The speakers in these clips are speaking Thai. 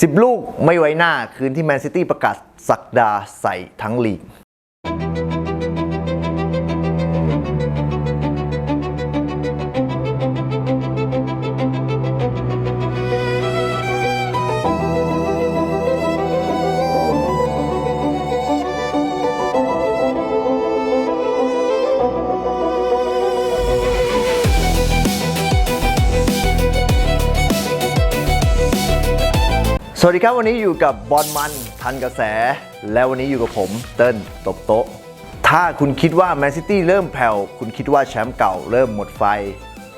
10 ลูกไม่ไว้หน้าคืนที่แมนซิตี้ประกาศสักดาใส่ทั้งลีก สวัสดีครับวันนี้อยู่กับบอลมันทันกระแส และวันนี้อยู่กับผมเติ้ลตบโต๊ะ ถ้าคุณคิดว่าแมนซิตี้เริ่มแผ่วคุณคิดว่าแชมป์เก่าเริ่มหมดไฟ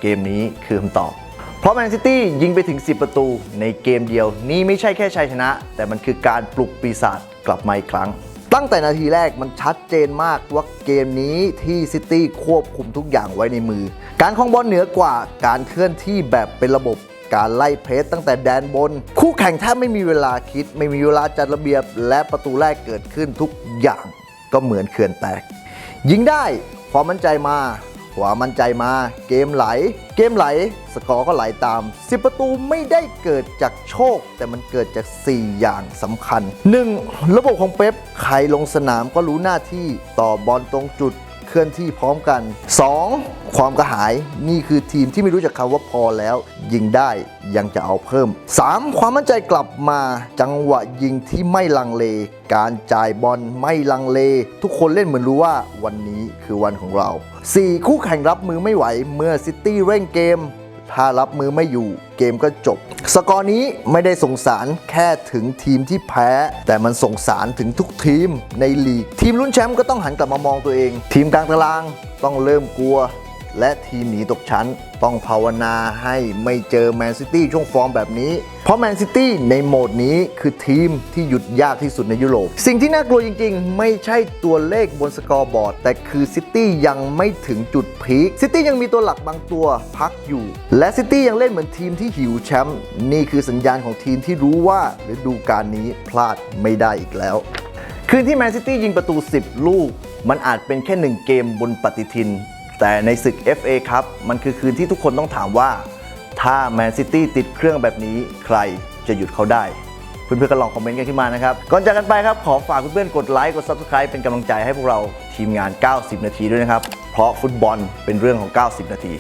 เกมนี้คือคำตอบ เพราะแมนซิตี้ยิงไปถึง 10 ประตูในเกมเดียว นี่ไม่ใช่แค่ชัยชนะ แต่มันคือการปลุกปีศาจกลับมาอีกครั้ง ตั้งแต่นาทีแรกมันชัดเจนมากว่าเกมนี้ที่ซิตี้ควบคุมทุกอย่างไว้ในมือ การครองบอลเหนือกว่าการเคลื่อนที่แบบเป็นระบบ การไล่เพรสตั้งแต่แดนบน คู่แข่งแทบไม่มีเวลาคิด ไม่มีเวลาจัดระเบียบ และประตูแรกเกิดขึ้นทุกอย่างก็เหมือนเขื่อนแตก ยิงได้ความมั่นใจมาความมั่นใจมา เกมไหล เกมไหล สกอร์ก็ไหลตาม 10 ประตูไม่ได้เกิดจากโชค แต่มันเกิดจาก 4 อย่างสำคัญ 1. ระบบของเป๊ปใครลงสนามก็รู้หน้าที่ต่อบอลตรงจุด เคลื่อนที่พร้อมกัน 2. ความกระหายนี่คือทีมที่ไม่รู้จักคำว่าพอแล้ว ยิงได้ยังจะเอาเพิ่ม 3. ความมั่นใจกลับมา จังหวะยิงที่ไม่ลังเล การจ่ายบอลไม่ลังเล ทุกคนเล่นเหมือนรู้ว่าวันนี้คือวันของเรา 4. คู่แข่งรับมือไม่ไหวเมื่อซิตี้เร่งเกม ถ้ารับมือไม่อยู่เกมก็จบ สกอร์นี้ไม่ได้ส่งสารแค่ถึงทีมที่แพ้ แต่มันส่งสารถึงทุกทีมในลีก ทีมลุ้นแชมป์ก็ต้องหันกลับมามองตัวเอง ทีมกลางตารางต้องเริ่มกลัว และทีมหนีตกชั้น ต้องภาวนาให้ไม่เจอแมนซิตี้ช่วงฟอร์มแบบนี้ เพราะแมนซิตี้ในโหมดนี้คือทีมที่หยุดยากที่สุดในยุโรป สิ่งที่น่ากลัวจริงๆ ไม่ใช่ตัวเลขบนสกอร์บอร์ด แต่คือซิตี้ยังไม่ถึงจุดพีคซิตี้ยังมีตัวหลักบางตัวพักอยู่ และซิตี้ยังเล่นเหมือนทีมที่หิวแชมป์นี่คือสัญญาณของทีมที่รู้ว่าฤดูกาลนี้พลาดไม่ได้อีกแล้วคืนที่แมนซิตี้ยิงประตู 10 ลูก มันอาจเป็นแค่หนึ่งเกมบนปฏิทิน แต่ในศึก FA ครับมันคือคืนที่ทุกคนต้องถามว่า ถ้าแมนซิตี้ติดเครื่องแบบนี้ใครจะหยุดเขาได้เพื่อนๆก็ลองคอมเมนต์กันขึ้นมานะครับ ก่อนจากกันไปครับ ขอฝากเพื่อนๆกดไลค์กด Subscribe เป็นกำลังใจให้พวกเราทีมงาน 90 นาทีด้วยนะครับ เพราะฟุตบอลเป็นเรื่องของ 90 นาที